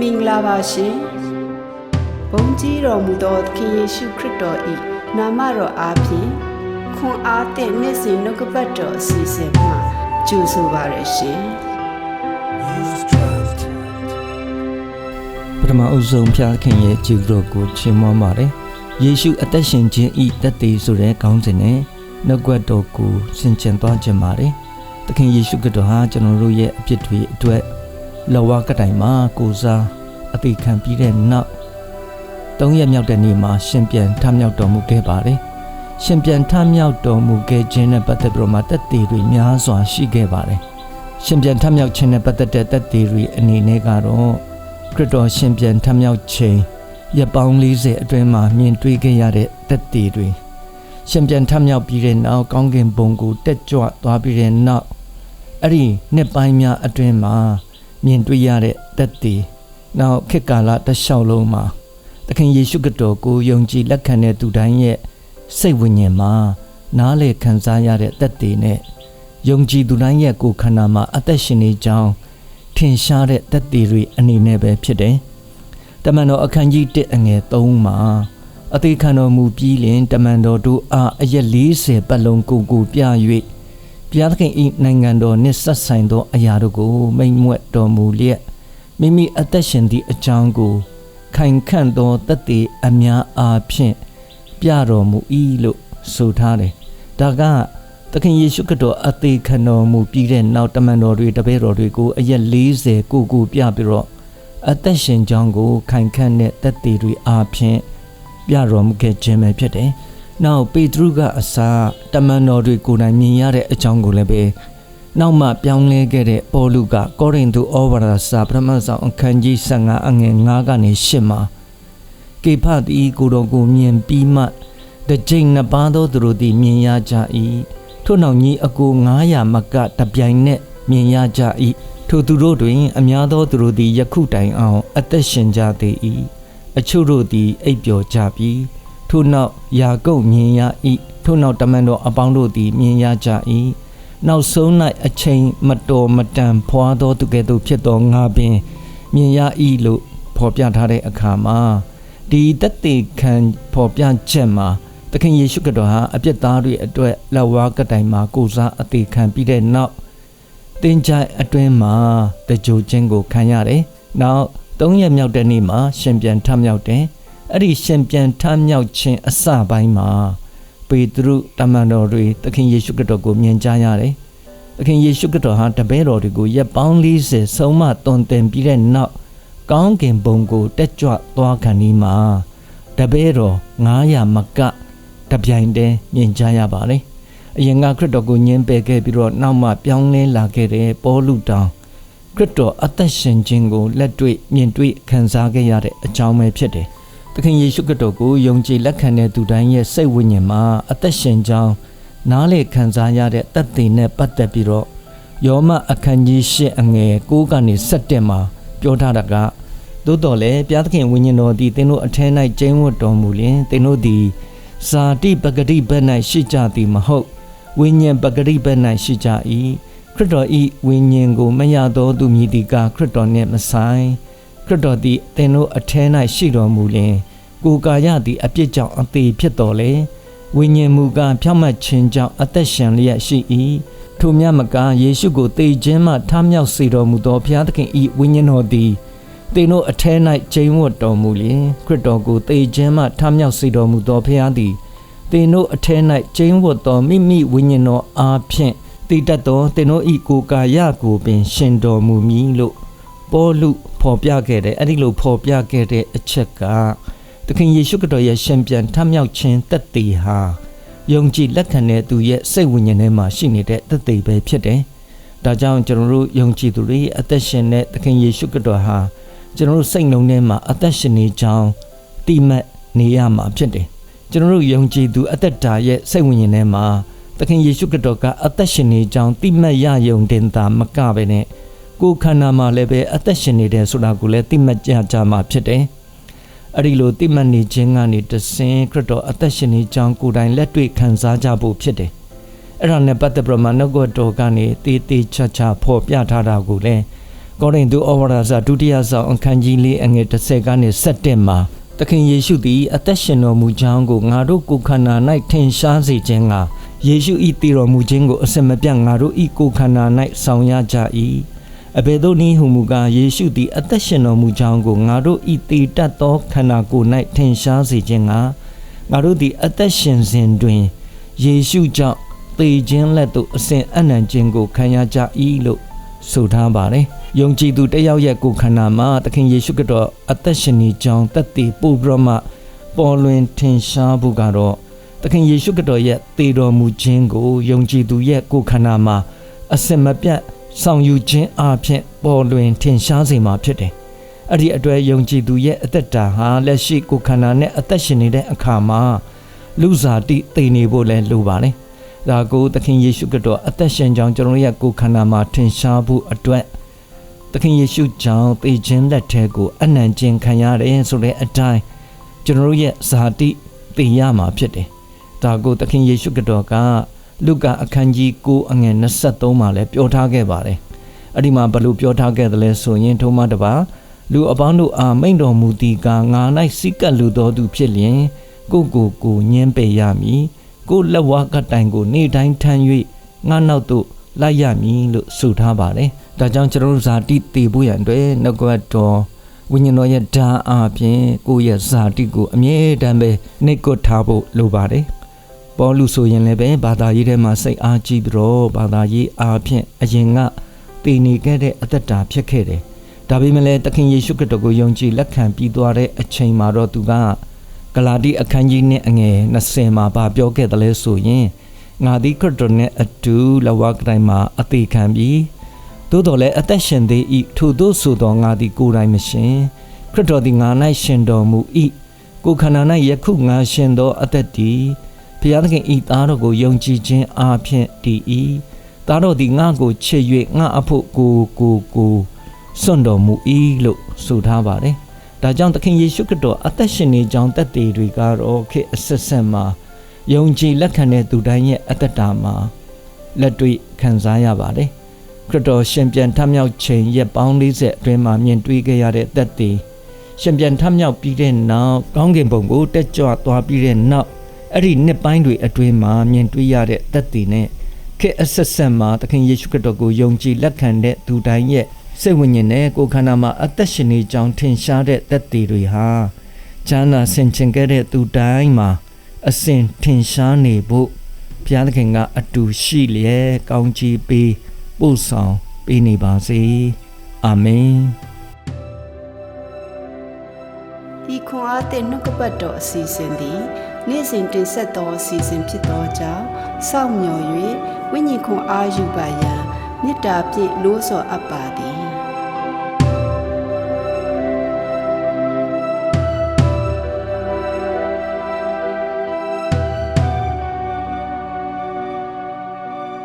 မင်္ဂလာပါရှင်ဘုန်းကြီးတော်မူသောသခင်ယေရှုခရစ်တော်၏နာမတော်အားဖြင့်ခွန်အားသည့်နေ့စဉ်နှုတ်ကပတ်တော်အစီအစဉ်မှာကြိုဆိုပါရရှင်ပထမအဆုံးဖျားခင်ရဲ့ကျေးဇူးတော်ကိုချီးမွမ်းပါတယ်။ယေရှုအသက်ရှင်ခြင်းဤတသက်သေးဆိုတဲ့ခေါင်းစဉ်နဲ့နှုတ်ကပတ်တော်ကိုဆင်ခြင်သွားခြင်းပါတယ်။သခင်ယေရှုခရစ်တော်ဟာကျွန်တော်တို့ရဲ့အပြစ်တွေအတွက် လောဝကတိုင်မှာကိုစားအသေးခံပြီးတဲ့နောက်သုံးရက်မြောက်တဲ့နေ့မှာရှင်ပြန်ထမြောက်တော်မူခဲ့ပါတယ်။ရှင်ပြန်ထမြောက်တော်မူခဲ့ခြင်းနဲ့ပတ်သက်ပြီးတော့မှတက်သေးတွေများစွာရှိခဲ့ပါတယ်။ရှင်ပြန်ထမြောက်ခြင်းနဲ့ပတ်သက်တဲ့တက်သေးတွေအနေနဲ့ကတော့ခရစ်တော်ရှင်ပြန်ထမြောက်ချိန်ရက်ပေါင်း40အတွင်းမှာမြင်တွေ့ခဲ့ရတဲ့တက်တည်တွေရှင်ပြန်ထမြောက်ပြီးတဲ့နောက်ကောင်းကင်ဘုံကိုတက်ကြွသွားပြီးတဲ့နောက်အဲ့ဒီနှစ်ပိုင်းများအတွင်းမှာ မြင်တွေ့ရတဲ့တက်တည်နောက်ခေတ်ကာလတစ်လျှောက်လုံးမှာသခင်ယေရှုခရစ်တော်ကိုယုံကြည်လက်ခံတဲ့သူတိုင်းရဲ့စိတ်ဝိညာဉ်မှာနားလေခံစားရတဲ့တက်တည်နဲ့ယုံကြည်သူတိုင်းရဲ့ကိုယ်ခန္ဓာမှာအသက်ရှင်နေကြောင်းထင်ရှားတဲ့တက်တည်တွေအနေနဲ့ပဲဖြစ်တယ်။တမန်တော်အခန်းကြီး1အငယ်3မှာအသေးခံတော်မူပြီးလင်တမန်တော်တို့အားအရက်40ပတ်လုံးကိုကိုပြ၍ ဘုရားသခင်၏နိုင်ငံတော်နှင့်ဆက်ဆိုင်သောအရာတို့ကိုမိန့်မြွက်တော်မူလျက်မိမိအသက်ရှင်သည့်အကြောင်းကို ခိုင်ခန့်သောတက်တည်အများအားဖြင့်ပြတော်မူ၏လို့ဆိုထားတယ်။ဒါကသခင်ယေရှုခရစ်တော်အသေးခံတော်မူပြီးတဲ့နောက်တမန်တော်တွေတပည့်တော်တွေကိုအရက်40ကိုကိုပြပြီးတော့အသက်ရှင်ကြောင်းကိုခိုင်ခန့်တဲ့တက်တည်တွေအားဖြင့်ပြတော်မူခဲ့ခြင်းပဲဖြစ်တယ်။ နောက်ပေတရုကအစာတမန်တော်တွေကိုယ်တိုင်မြင်ရတဲ့အကြောင်းကိုလည်းပဲနောက်မှပြောင်းလဲခဲ့တဲ့ပေါလုကကောရိန္သုဩဝါဒစာပထမဆုံးအခန်းကြီး15အငယ်9ကနေ10မှာကေဖတ်ဤကိုယ်တော်ကိုမြင်ပြီးမှတစ်ကြိမ်နှစ်ပါးသောသူတို့သည်မြင်ရကြ၏ထို့နောက်ကြီးအကို900မကတပြိုင်နက်မြင်ရကြ၏ထိုသူတို့တွင် အများသောသူတို့သည်ယခုတိုင်အောင် အသက်ရှင်ကြသေး၏အချို့တို့သည်အိပ်ပျော်ကြပြီ ထို့နောက်ယာကုပ်မြင်ရ၏ထို့နောက်တမန်တော်အပေါင်းတို့သည်မြင်ရကြ၏နောက်ဆုံး၌အချိန်မတော်မတန်ဖွာသောသူကဲ့သို့ဖြစ်သောငါပင်မြင်ရ၏လို့ဖော်ပြထားတဲ့အခါမှာဒီတက်တေခံဖော်ပြချက်မှာသခင်ယေရှုခရစ်တော်ဟာအပြစ်သားတွေအတွက်လက်ဝါးကတိုင်မှာကိုစားအသေးခံပြီးတဲ့နောက်တင်ကြိုင်အတွင်းမှာတကြိုချင်းကိုခံရတယ်။နောက်၃ရက်မြောက်တဲ့နေ့မှာရှင်ပြန်ထမြောက်တယ်။ အဲ့ဒီရှင်ပြန်ထမြောက်ခြင်းအစပိုင်းမှာပေတရုတမန်တော်တွေသခင်ယေရှုခရစ်တော်ကိုမြင်ကြရတယ်။သခင်ယေရှုခရစ်တော်ဟာတပည့်တော်တွေကိုရက်ပေါင်း40ဆုံးမတွင်တင်ပြီးတဲ့နောက်ကောင်းကင်ဘုံကိုတက်ကြွသွားခံဒီမှာတပည့်တော်900မကတပြိုင်တည်းမြင်ကြရပါလေအရင်ကခရစ်တော်ကိုညှင်းပယ်ခဲ့ပြီးတော့နောက်မှပြောင်းလဲလာခဲ့တဲ့ပေါလုတောင်ခရစ်တော်အသက်ရှင်ခြင်းကိုလက်တွေ့မြင်တွေ့ခံစားခဲ့ရတဲ့အကြောင်းပဲဖြစ်တယ်။ သခင်ယေရှုခရစ်တော်ကိုယုံကြည်လက်ခံတဲ့သူတိုင်းရဲ့စိတ်ဝိညာဉ်မှာအသက်ရှင်ကြောင်းနားလေခံစားရတဲ့တတ်သိနဲ့ပတ်သက်ပြီးတော့ယောမအခန်းကြီး၈အငယ်၉ကနေ၁၇မှာပြောထားတာကသို့တော်လည်းဘုရားသခင်ဝိညာဉ်တော်သည်သင်တို့အထက်၌ကျင်းဝတ်တော်မူလျင်သင်တို့သည်ဇာတိပဂတိဘက်၌ရှိကြသည်မဟုတ်ဝိညာဉ်ပဂတိဘက်၌ရှိကြ၏ခရစ်တော်ဤဝိညာဉ်ကိုမရသောသူမည်ဒီကခရစ်တော်နှင့်မဆိုင် ခရစ်တော်သည်သင်တို့အထဲ၌ရှိတော်မူလျင်ကိုယ်ကာယသည်အပြစ်ကြောင့်အသေးဖြစ်တော်လေဝိညာဉ်မူကားဖြောင့်မတ်ခြင်းကြောင့်အသက်ရှင်လျက်ရှိ၏ထိုမြတ်မကားယေရှုကိုသေခြင်းမှထမြောက်စေတော်မူသောဘုရားသခင်ဤဝိညာဉ်တော်သည်သင်တို့အထဲ၌ကျိန်းဝတ်တော်မူလျင်ခရစ်တော်ကိုသေခြင်းမှထမြောက်စေတော်မူသောဘုရားသည်သင်တို့အထဲ၌ကျိန်းဝတ်သောမိမိဝိညာဉ်တော်အားဖြင့်တည်တတ်သောသင်တို့ဤကိုယ်ကာယကိုပင်ရှင်တော်မူမည်လို့ ပေါလုဖော်ပြခဲ့တယ်အဲ့ဒီလိုဖော်ပြခဲ့တဲ့အချက်ကသခင်ယေရှုခရစ်တော်ရဲ့ရှင်ပြန်ထမြောက်ခြင်းတသက်တည်ဟာယုံကြည်လက်ခံတဲ့သူရဲ့စိတ်ဝိညာဉ်ထဲမှာရှိနေတဲ့တသက်ပဲဖြစ်တယ်။ဒါကြောင့်ကျွန်တော်တို့ယုံကြည်သူတွေအသက်ရှင်တဲ့သခင်ယေရှုခရစ်တော်ဟာကျွန်တော်တို့စိတ်နှလုံးထဲမှာအသက်ရှင်နေကြောင်းတိမှတ်နေရမှာဖြစ်တယ်။ကျွန်တော်တို့ယုံကြည်သူအသက်တာရဲ့စိတ်ဝိညာဉ်ထဲမှာသခင်ယေရှုခရစ်တော်ကအသက်ရှင်နေကြောင်းတိမှတ်ရယုံတင်တာမကပဲနဲ့ ကိုယ်ခန္ဓာမှာလည်းပဲအသက်ရှင်နေတယ်ဆိုတာကိုလည်းတိမှတ်ကြကြမှာဖြစ်တယ်။အဲ့ဒီလိုတိမှတ်နေခြင်းကနေတဆင်ခရစ်တော်အသက်ရှင်နေကြောင်းကိုယ်တိုင်လက်တွေ့ခံစားကြဖို့ဖြစ်တယ်။အဲ့ဒါနဲ့ပတ်သက်ပြီးမှနှုတ်ကတော်ကနေတေးသေးချာချာဖော်ပြထားတာကိုလည်းကောရိန္သုဩဝါဒစာဒုတိယဆောင်အခန်းကြီး၄အငယ်30ကနေ7မှာသခင်ယေရှုသည်အသက်ရှင်တော်မူကြောင်းကိုငါတို့ကိုယ်ခန္ဓာ၌ထင်ရှားစေခြင်းကယေရှု၏တည်တော်မူခြင်းကိုအစင်မပြတ်ငါတို့၏ကိုယ်ခန္ဓာ၌ဆောင်ရကြ၏ အဘယ်သို့နည်းဟုမူကားယေရှုသည်အသက်ရှင်တော်မူကြောင်းကိုငါတို့၏တည်တတ်သောခန္ဓာကိုယ်၌ထင်ရှားစေခြင်းကငါတို့သည်အသက်ရှင်စဉ်တွင်ယေရှုကြောင့်သေခြင်းလက်သို့အစဉ်အနံ့ခြင်းကိုခံရကြ၏လို့ဆိုထားပါတယ်။ယုံကြည်သူတစ်ယောက်ရဲ့ကိုယ်ခန္ဓာမှာသခင်ယေရှုခရစ်တော်အသက်ရှင်နေကြောင်းသက်တည်ပို့ပြီးတော့မှပေါ်လွင်ထင်ရှားဖို့ကတော့သခင်ယေရှုခရစ်တော်ရဲ့တည်တော်မူခြင်းကိုယုံကြည်သူရဲ့ကိုယ်ခန္ဓာမှာအစင်မပြတ် ဆောင်ယူခြင်းအပြင်ပေါ်လွင်ထင်ရှားစေမှာဖြစ်တယ်။အဲ့ဒီအတွက်ယုံကြည်သူရဲ့အသက်တာဟာလက်ရှိကိုယ်ခန္ဓာနဲ့အသက်ရှင်နေတဲ့အခါမှာလူစားတိတည်နေဖို့လဲလိုပါတယ်။ဒါကိုသခင်ယေရှုခရစ်တော်အသက်ရှင်ကြောင်းကျွန်တော်တို့ရဲ့ကိုယ်ခန္ဓာမှာထင်ရှားဖို့အတွက်သခင်ယေရှုကြောင့်ပေခြင်းလက်ထဲကိုအနံ့ကျင်ခံရတယ်ဆိုတဲ့အတိုင်းကျွန်တော်တို့ရဲ့ဇာတိသိရမှာဖြစ်တယ်။ဒါကိုသခင်ယေရှုခရစ်တော်က လုကာအခန်းကြီး9အငယ်23မှာလည်းပြောထားခဲ့ပါတယ်။အဲ့ဒီမှာဘယ်လိုပြောထားခဲ့သလဲဆိုရင်ထိုမှတပါလူအပေါင်းတို့အားမိန့်တော်မူသည်ကငါ၌စိတ်ကပ်လူတော်သူဖြစ်လျင်ကိုယ့်ကိုယ်ကိုညှင်းပယ်ရမည်။ကိုယ်လက်ဝါးကတိုင်ကိုနေတိုင်းထမ်း၍ငါနောက်သို့လိုက်ရမည်လို့ဆိုထားပါတယ်။ဒါကြောင့်ကျွန်တော်တို့ဇာတိတည်ဖို့ရန်အတွက်နှုတ်ကပတ်တော်ဝိညာဉ်တော်ရဲ့ဓာတ်အားဖြင့်ကိုယ့်ရဲ့ဇာတိကိုအမြဲတမ်းပဲနှိတ်ကွပ်ထားဖို့လိုပါတယ်။ ပေါလုဆိုရင်လည်းပဲဘာသာရေးထဲမှာစိတ်အားကြီးပြီးတော့ဘာသာရေးအားဖြင့်အရင်ကတည်နေခဲ့တဲ့အသက်တာဖြစ်ခဲ့တယ်။ဒါပေမဲ့လည်းသခင်ယေရှုခရစ်တော်ကိုယုံကြည်လက်ခံပြီးသွားတဲ့အချိန်မှာတော့သူကဂလာတိအခန်းကြီးနဲ့အငယ်20မှာဗာပြောခဲ့တယ်လဲဆိုရင်ငါသည်ခရစ်တော်နဲ့အတူလဝကတိုင်းမှာအသေးခံပြီးသို့တော်လည်းအသက်ရှင်သေး၏ထို့သောဆိုသောငါသည်ကိုယ်တိုင်မရှင်ခရစ်တော်သည်ငါ၌ရှင်တော်မူ၏ကိုယ်ခန္ဓာ၌ယခုငါရှင်သောအသက်တည် ဘုရားသခင်ဤသားတော်ကိုယုံကြည်ခြင်းအားဖြင့်တည်၏သားတော်သည်ငါကိုချစ်၍ငါအဖို့ကိုကိုကိုစွန့်တော်မူ၏လို့ဆိုထားပါတယ်ဒါကြောင့်သခင်ယေရှုခရစ်တော်အသက်ရှင်နေကြောင်းသက်သေတွေကတော့ခေတ်အဆက်ဆက်မှာယုံကြည်လက်ခံတဲ့သူတိုင်းရဲ့အသက်တာမှာလက်တွေ့ခံစားရပါတယ်ခရစ်တော်ရှင်ပြန်ထမြောက်ချိန်ရက်ပေါင်း40အတွင်းမှာမြင်တွေ့ခဲ့ရတဲ့သက်သေရှင်ပြန်ထမြောက်ပြီးတဲ့နောက်ကောင်းကင်ဘုံကိုတက်ကြွသွားပြီးတဲ့နောက် အဲ့ဒီနှစ်ပိုင်းတွေအတွင်းမှာမြင်တွေ့ရတဲ့သက်သေနဲ့ခေတ်အဆက်ဆက်မှာသခင်ယေရှုခရစ်တော်ကိုယုံကြည်လက်ခံတဲ့သူတိုင်းရဲ့စိတ်ဝိညာဉ်နဲ့ကိုယ်ခန္ဓာမှာအသက်ရှင်နေကြောင်းထင်ရှားတဲ့သက်သေတွေဟာဈာနာဆင်ခြင်ခဲ့တဲ့သူတိုင်းမှာအစဉ်ထင်ရှားနေဖို့ဘုရားသခင်ကအတူရှိလျက်ကောင်းချီးပေးပို့ဆောင်ပေးနေပါစေအာမင်ဤခွန်အားသည့်နှုတ်ကပတ်တော်အစီအစဉ်သည် နေ့စဉ်တင်ဆက်သောအစီအစဉ်ဖြစ်သောကြောင့်စောင့်မျှော်၍ဝိညာဉ်ခွန်အားယူပါယံမေတ္တာဖြင့်လို့ဆော်အပ်ပါသည်